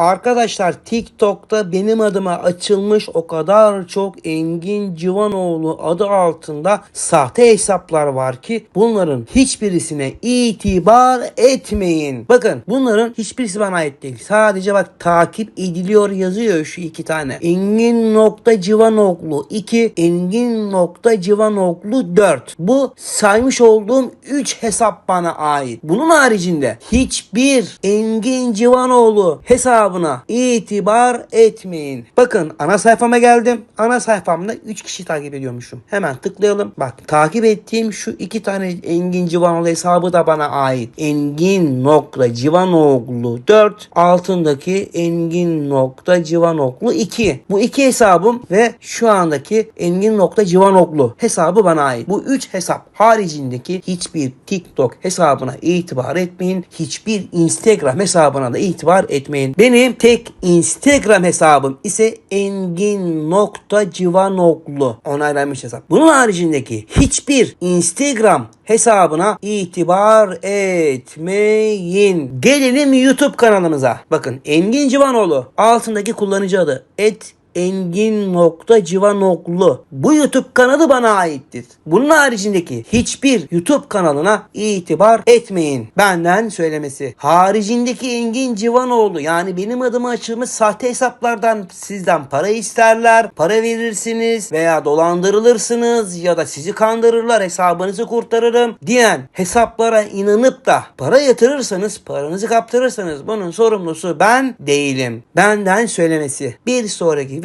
Arkadaşlar TikTok'ta benim adıma açılmış o kadar çok Engin Civanoğlu adı altında sahte hesaplar var ki bunların hiçbirisine itibar etmeyin. Bakın bunların hiçbirisi bana ait değil. Sadece bak takip ediliyor yazıyor şu iki tane. Engin nokta Civanoğlu 2 Engin nokta Civanoğlu 4. Bu saymış olduğum 3 hesap bana ait. Bunun haricinde hiçbir Engin Civanoğlu hesabına itibar etmeyin. Bakın ana sayfama geldim. Ana sayfamda 3 kişi takip ediyormuşum. Hemen tıklayalım. Bak takip ettiğim şu iki tane Engin Civanoğlu hesabı da bana ait. Engin nokta Civanoğlu 4 altındaki Engin nokta Civanoğlu 2. Bu iki hesabım ve şu andaki Engin nokta Civanoğlu hesabı bana ait. Bu 3 hesap haricindeki hiçbir TikTok hesabına itibar etmeyin. Hiçbir Instagram hesabına da itibar etmeyin. Benim tek Instagram hesabım ise Engin nokta onaylanmış hesap. Bunun haricindeki hiçbir Instagram hesabına itibar etmeyin. Gelelim YouTube kanalımıza. Bakın Engin Civanoğlu altındaki kullanıcı adı et engin.civanoglu. Bu YouTube kanalı bana aittir. Bunun haricindeki hiçbir YouTube kanalına itibar etmeyin. Benden söylemesi. Haricindeki Engin Civanoğlu yani benim adıma açılmış sahte hesaplardan sizden para isterler. Para verirsiniz veya dolandırılırsınız ya da sizi kandırırlar hesabınızı kurtarırım diyen hesaplara inanıp da para yatırırsanız paranızı kaptırırsanız bunun sorumlusu ben değilim. Benden söylemesi. Bir sonraki